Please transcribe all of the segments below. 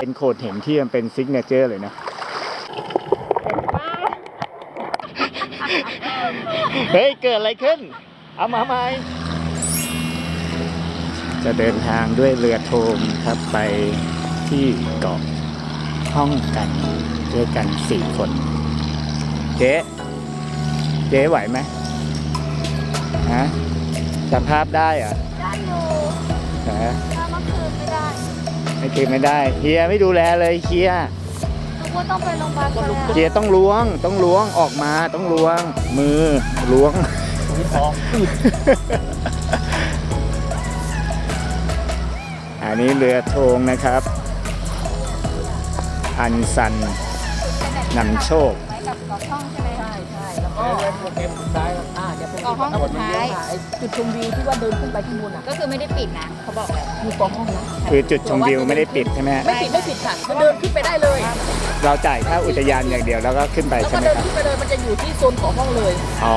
เป็นโขดเห็นที่มันเป็นซิกเนเจอร์เลยนะเฮ้ย เกิดอะไรขึ้น เอามาไหมจะเดินทางด้วยเรือโทมครับไปที่เกาะห้องกันด้วยกันสี่คน เจ๊เจ๊ไหวไหมฮะจำภาพได้เหรอะได้อยู่ฮะ ไม่คิดไม่ได้เฮียไม่ดูแลเลยเฮียทุกคนต้องไปโรงพยาบาลกันแล้วเฮียต้องล้วงต้องล้วงออกมาต้องล้วง มือล้วงอันนี้เรือโทงนะครับ อันซันนำโชคไปกับเกาะช่องใช่ไหมใช่ใช่แล้วก็เกมสุดท้ายอ่า เดี๋ยวเป็นกองห้องสุดท้ายไอ้จุดชมวิวที่ว่าเดินขึ้นไปที่นู่นอะก็คือไม่ได้ปิดนะเขาบอกเลยมีกองห้องนะคือจุดชมวิวไม่ได้ปิดใช่ไหมฮะไม่ปิดไม่ปิดค่ะมันเดินขึ้นไปได้เลยเราจ่ายค่าอุทยานอย่างเดียวแล้วก็ขึ้นไปแล้วใช่ก็ไหมเดินครับขึ้นไปเลยมันจะอยู่ที่โซนของห้องเลยอ๋อ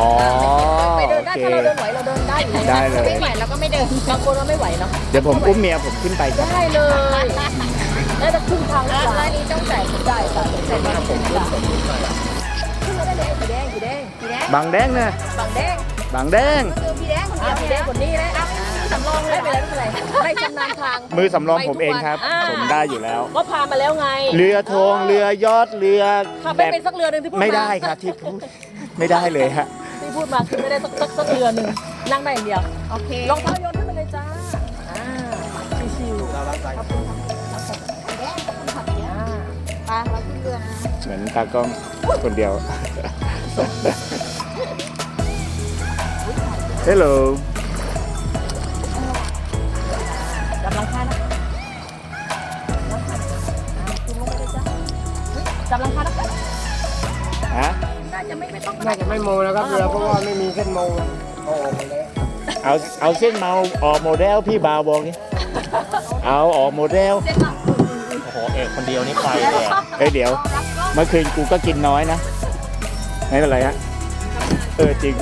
ไปเดินได้โอเค ถ้าเราเดินไหวเราเดินได้อยู่ได้เลย ไม่ไหวเราก็ไม่เดินบางคนเราไม่ไหวเนาะเดี๋ยวผมอุ้มเมียผมขึ้นไปครับได้เลยได้แต่ครึ่งทางแล้แล้ววร้านนี้ต้องจ่ายได้ค่ะจ่ายเงินใช่ไหมล่ะขึ้นมา ได้เลยสีแดงสีแดงพี่แดงบางแดงนะฝั่งแดงบางแดงก็คือพี่แดงคนอ่าเดียวสีเนี่ยแดงคนนี้นะสำรองเลไม่ยเป็นไรไม่เป็นไรไม่ชำนาญทางมือสำรองผมเองครับอ่าผมได้อยู่แล้ว ก็พามาแล้วไง เรือโทงเรือยอดเรือขับแบไม่บเป็นสักเรือหนึ่งที่พูดไม่มาได้ครับที่พูดไม่ได้เลยฮะที่พูดมาคือไม่ได้สักสักสักเรือหนึ่งนั่งได้อย่างเดียวโอเครองเท้าโยนขึ้นไปเลยจ้าอ่าชิวๆขอบคุณครับพี่แดงขอบคุณค่ะพี่แดงอ่าไปเราขึ้นเรือนะเหมือนตากล้องคนเดียว ฮัลโหลกำลังค่านะคุณลงไปเลยจ้าจับลังคานะคะฮะน่าจะไม่ไม่ต้องน่าจะไม่โมแล้วครับเรือเพราะว่าไม่มีเส้นโมเอาออกหมดเลยเอาเอาเส้นเมาออกโมเดลพี่บาวบอกนี่เอาออกโมเดลเส้นหลักโอ้โหเอกคนเดียวนี่ไปเลยเอ้ยเดี๋ยวรับกล้องเมื่อคืนกูก็กินน้อยนะ ไม่เป็นไรฮะ เออจริง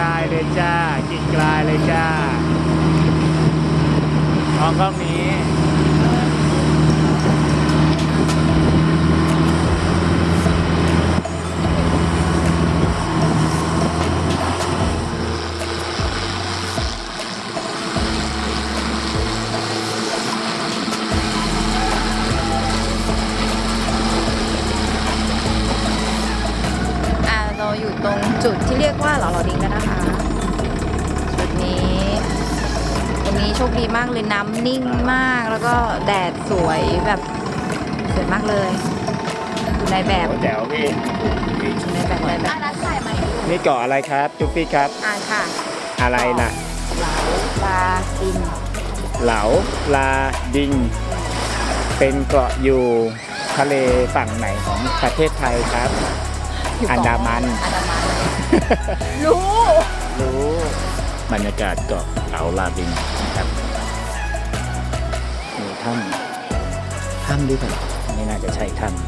ลายเลยจ้า กินกลายเลยจ้าของกล้องนี้ ตรงจุดที่เรียกว่าหล่อหล่อดิงกันนะคะ จุดนี้ตรงนี้โชคดีมากเลยน้ำนิ่งมากแล้วก็แดดสวยแบบสวยมากเลยอยู่ในแบบแจ๋วพี่อยู่ในแบบในแบบร้านถ่ายไหมนี่เกาะอะไรครับจุ๊บพี่ครับ อ่าค่ะ อะไรล่ะเหลาปลาดินเหลาลาดิง เป็นเกาะอยู่ทะเลฝั่งไหนของประเทศไทยครับ อันดามัน อันดามันรู้ รู้บรรยากาศเกาะเหลาลาดิงนะครับมีถ้ำถ้ำด้วยกันไม่น่าจะใช่ถ้ำ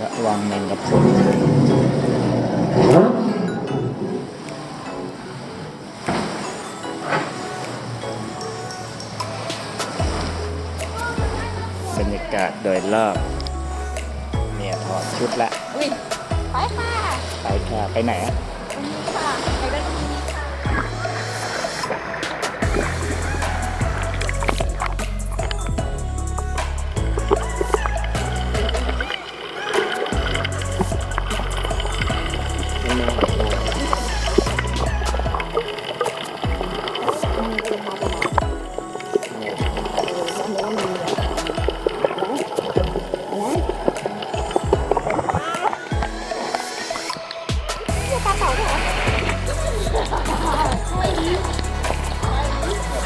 ระวังแมงกะพรุนากาศโดยรอบ เนี่ยถอดชุดละ อุ้ยไปค่ะ ไปค่ะ ไปไหนอะตรงนี้ค่ะไปได้ตรงนี้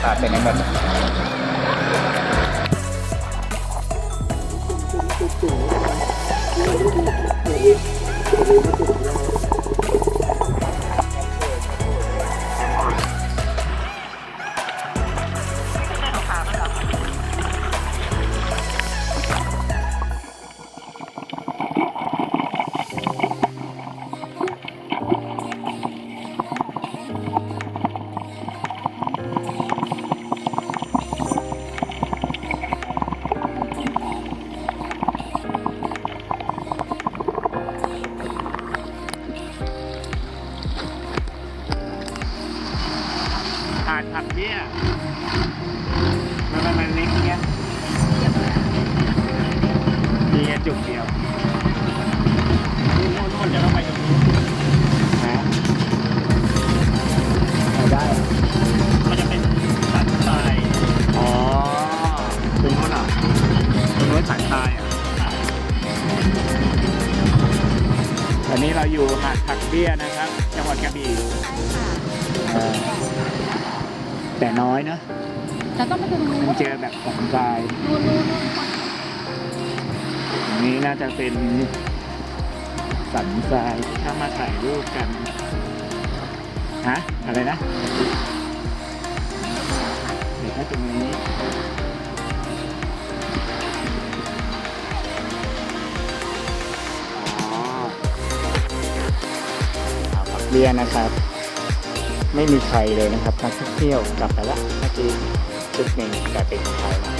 ขาเป็นเงหมดจุ๊บจุ๊บจุ๊บ เบี้ยนะครับ จังหวัดกระบี่เออแต่น้อยนะแล้วก็มาดูนู้นมันเจอแบบสันทรายนู้นนู้นอันนี้น่าจะเป็นสันทรายถ้ามาถ่ายรูปกันฮะอะไรนะเดี๋ยวถ้าตรงนี้ บี้ยนะครับ ไม่มีใครเลยนะครับนักท่องเที่ยวกลับไปละเมื่อกี้ชุดหนึ่งแต่เป็นคนไทยนะ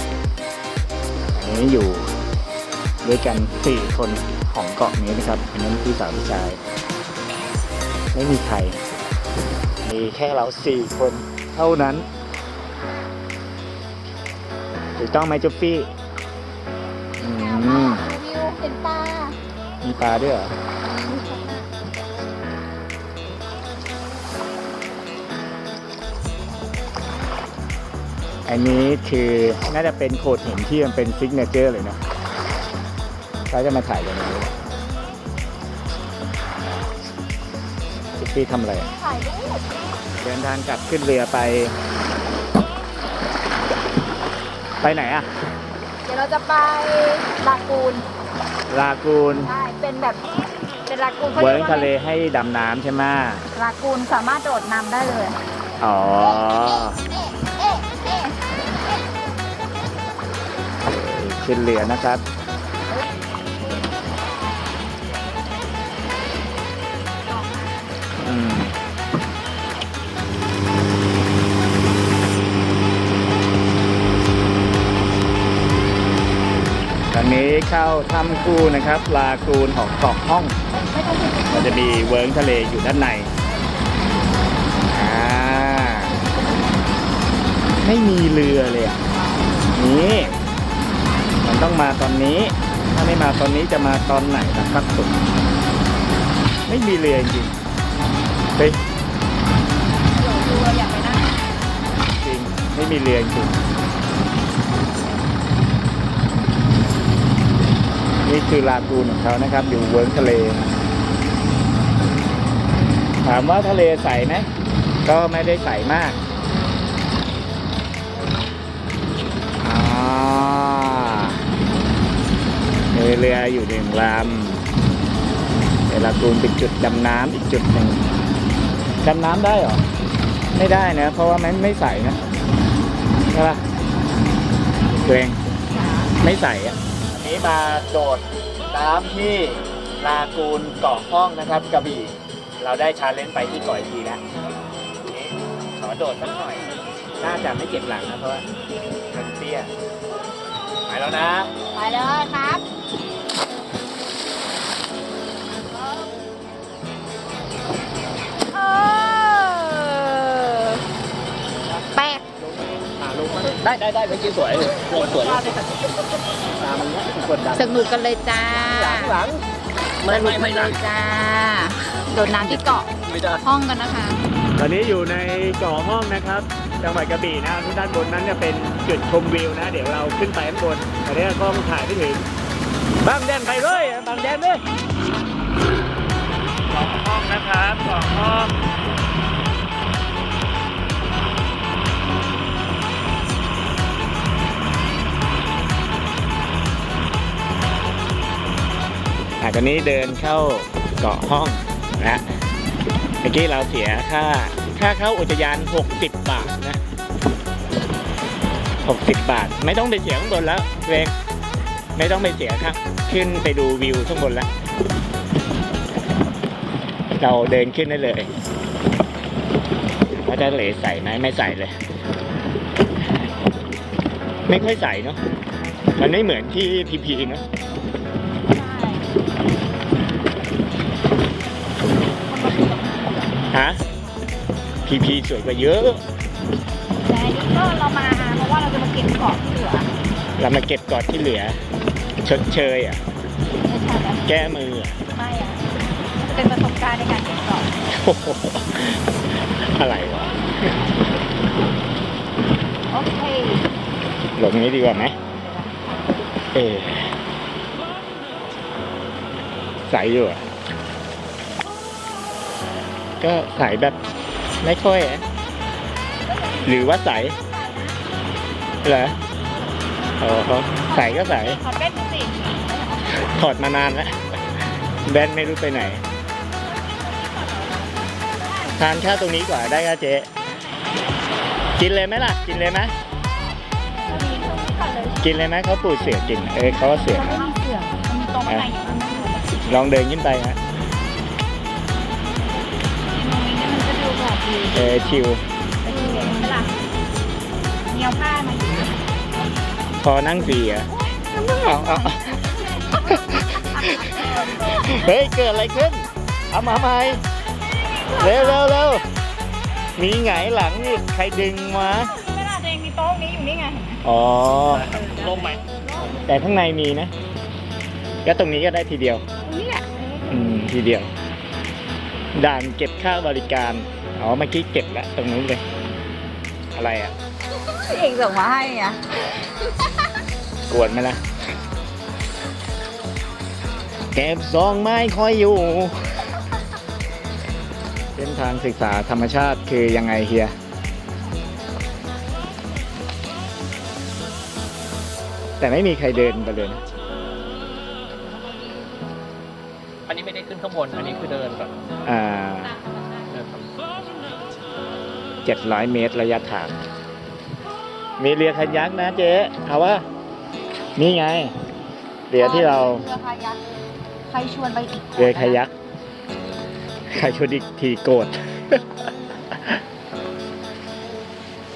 อันนี้อยู่ด้วยกันสี่คนของเกาะนี้นะครับอันนั้นพี่สาวพี่ชาย ไม่มีใคร มีแค่เราสี่คนเท่านั้นถูกต้องไหมจุ๊บฟี่อืมวิวเห็นปลา มีปลาด้วยเหรอ อันนี้คือน่าจะเป็นโขดหินที่มันเป็นซิกเนเจอร์เลยนะเขาจะมาถ่ายกันตรงนี้จุ๊บฟี่ทำอะไรถ่ายรูปเดินทางกลับขึ้นเรือไป ไปไหนอะเดี๋ยวเราจะไปลากูนลากูนใช่เป็นแบบเป็นลากูนขาเวิรีร์ยกกว่าทะเลให้ดำน้ำใช่ไหมลากูนสามารถโดดน้ำได้เลย อ๋อ ขึ้นเรือนะครับ อืมตอนนี้เข้าถ้ำกูนะครับลากูนของเกาะห้อง มันจะมีเวิร์กทะเลอยู่ด้านในอ่าไม่มีเรือเลยอะ นี่ ต้องมาตอนนี้ ถ้าไม่มาตอนนี้จะมาตอนไหนนะครับสุดไม่มีเรือจริงเฮ้ยเดี๋ยวดูเราอยากไปนั่งจริง ไม่มีเรือจริงนี่คือลากูนของเขานะครับ อยู่เวิร์กทะเล ถามว่าทะเลใสไหมก็ไม่ได้ใสมาก ลำเวลากูนเป็นจุดดำน้ำอีกจุดหนึ่งดำน้ำได้เหรอ ไม่ได้นะ เพราะว่ามันไม่ใสนะใช่ปะตัวเองไม่ใสอะอันนี้มาโดดน้ำที่ลากูนเกาะห้องนะครับกระบี่ เราได้ชาเลนจ์ไปที่เกาะอีกทีแล้วทีนี้ขอโดดสักหน่อย น่าจะไม่เจ็บหลังนะเพราะว่ามันเตี้ยไปแล้วนะ ไปเลยครับ ได้ได้ได้เมื่อกี้สวยสวยสวยตามันกดดันสนุกกันเลยจ้าหลังไม่ไม่ไม่หเลลังยจ้าโดดน้ำที่เกาะห้องกันนะคะ ตอนนี้อยู่ในเกาะห้องนะครับ จังหวัดกระบี่นะที่ด้านบนนั้นจะเป็นจุดชมวิวนะ เดี๋ยวเราขึ้นไปข้างบนตอนนี้กล้องถ่ายไม่ถึงบางแดนไปเลยบางแดนเลยเกาะห้องนะครับเกาะห้อง ตอนนี้เดินเข้าเกาะห้องนะเมื่อกี้เราเสียค่าค่าเข้าอุทยาน 60 บาทนะ 60 บาท ไม่ต้องไปเสียข้างบนแล้วเวงไม่ต้องไปเสียครับ ขึ้นไปดูวิวข้างบนแล้ว เราเดินขึ้นได้เลยว่าจะเหลใส่ไหมไม่ใส่เลย ไม่ค่อยใส่เนาะมันไม่เหมือนที่พีพีเนาะ พีพีสวยกว่าเยอะ แต่อันนี้ก็เรามาเพราะว่าเราจะมาเก็บเกาะที่เหลือเรามาเก็บกอดที่เหลือ ชดเชยอะ ไม่ใช่แบบแก้มืออะไม่อะเป็นประสบการณ์ในการเก็บเกาะโอ้โหอะไรวะโอเคหลงนี้ดีกว่าไหมเออใสอยู่อะ ก็ใสแบบ ไม่ค่อยอะหรือว่าใสเหรออ๋อใสก็ใสขอเป็นสิถอดมานานแล้วแบนไม่รู้ไปไหน ทานข้าวตรงนี้กว่าได้ค่ะเจ๊กินเลยไหมล่ะ กินเลยไหมมีตรงนี้ก่อนเลยกินเลยไหมเขาปูดเสือกิน เออเขาก็เสือมันไม่มีเสือมันมีโต๊ะข้างในอยู่ข้างในลองเดินขึ้นไปฮะ เออชิวไปทีเดียวเวลาเงียวผ้ามาอยู่พอนั่งฟรีเหรอะเอาเอาเอาเฮ้ย เกิดอะไรขึ้น เอามาใหม่เร็วเร็วเร็วมีไงายหลังอีกใครดึงมาเวลาตัวเองมีโต๊ะนี้อยู่นี่ไงอ๋อ ลงไหมแต่ข้างในมีนะ ก็ตรงนี้ก็ได้ทีเดียวตรงนี้แหละ อืม ทีเดียว ด่านเก็บค่าบริการ อ๋อเมื่อกี้เก็บแล้วตรงนู้นเลย อะไรอะเองส่งมาให้อะกวนไหมล่ะเก็บซองไม้คอยอยู่ เส้นทางศึกษาธรรมชาติคือยังไงเฮีย แต่ไม่มีใครเดินไปเลยนะอันนี้ไม่ได้ขึ้นข้างบน อันนี้คือเดินแบบอ่า 700 เมตรระยะทาง มีเรือคายักนะเจ๊เอาวะนี่ไง เรือที่เราคายักใครชวนไปอีกเรือคายักใครชวนอีกทีโกรธ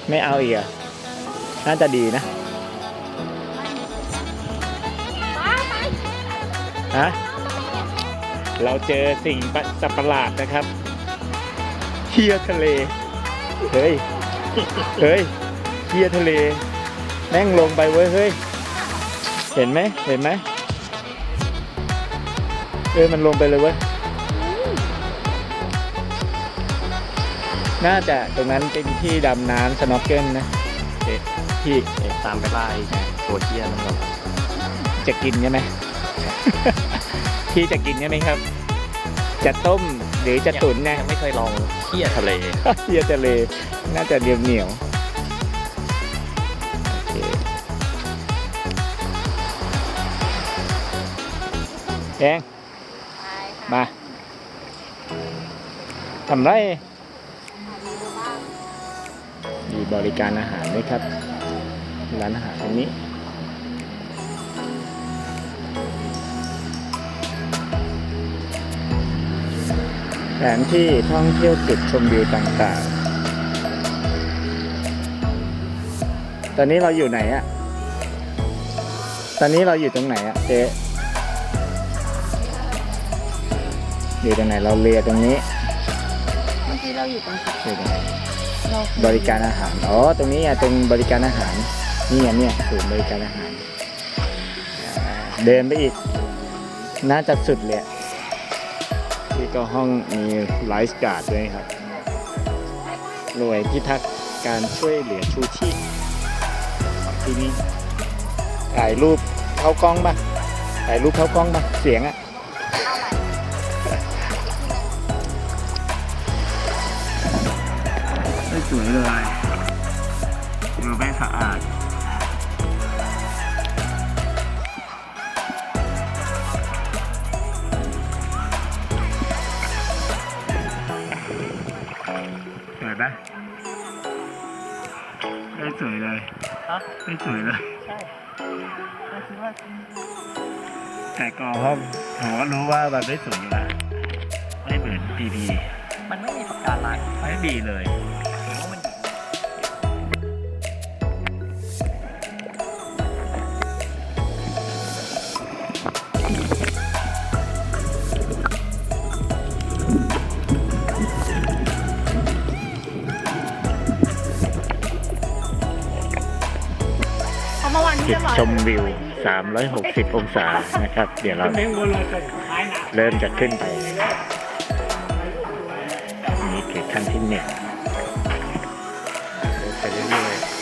ไม่เอาอีกอน่าจะดีนะฮะเราเจอสิ่งสัประหลาดนะครับเที่ยทะเล เฮ้ย เฮ้ยเทียทะเล แม่งลงไปเว้ย เฮ้ย เห็นไหม เห็นไหมเออมันลงไปเลยเว้ย น่าจะตรงนั้นเป็นที่ดำน้ำสโนว์เกิลนะเอ๊ะที่ตามไปไล่ตัวเที่ยนั่นหรอจะกินใช่ไหม ที่จะกินใช่ไหมครับ จะต้ม หรือจะตุ๋นเนี่ยยังไม่เคยลองเที่ยทะเลเทียทะเลน่าจะเหนียวเหนียวโอเคแดงมาทำไรมีบริการอาหารด้วยครับ ร้านอาหารตรงนี้ ผนที่ท่องเที่ยวจุดชมวิวต่างๆ ตอนนี้เราอยู่ไหนอะตอนนี้เราอยู่ตรงไหนอะเจ๊อยู่ตรงไหนเราเรือตรงนี้เมื่อกี้เราอยู่ตรงอยู่ตรงไหนเราบริการอาหาร อ๋อ ตรงนี้อะตรงบริการอาหาร นี่อะเนี่ยศูนย์บริการอาหารอ่าเดินไปอีก น่าจะสุดเลยอะที่ ก็ห้องมีไลฟ์การ์ดด้วยครับหน่วยพิทักษ์การช่วยเหลือชูชีพของที่นี่ถ่ายรูปเข้ากล้องปะถ่ายรูปเข้ากล้องปะเสียงอะไม่สวยเลยมือไม่สะอาด สวยเลยฮะไม่สวยเลย ใช่ก็คิดว่าแต่ก็เพราะผมก็รู้ว่ามันไม่สวยอยู่แล้วไม่เหมือนพีพีมันไม่มีปากการังไม่มีเลย ชมวิว 360 องศานะครับ เดี๋ยวเราเริ่มจะขึ้นไป นี่คือขั้นที่หนึ่งเดินไปเรื่อยๆ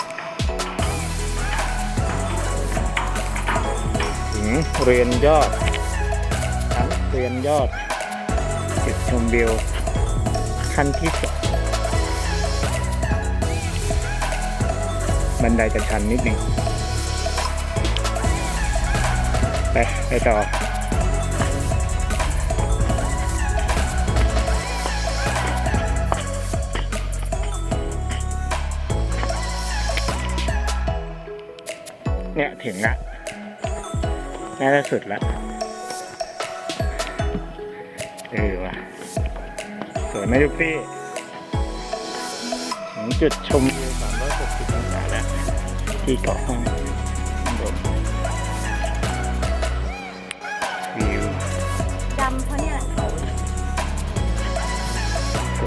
ถึงเรือนยอดชั้นเรือนยอดจุดชมวิวขั้นที่สองบันไดจะชันนิดหนึ่ง ไปไปต่อเนี่ยถึงละน่าจะสุดละเออว่ะสวยไหมลูกพี่ถึงจุดชมวิว360องศาแล้วที่เกาะห้อง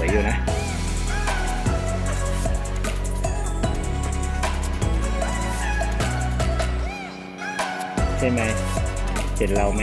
วยอยู่นะใช่ไหมเห็นเราไหม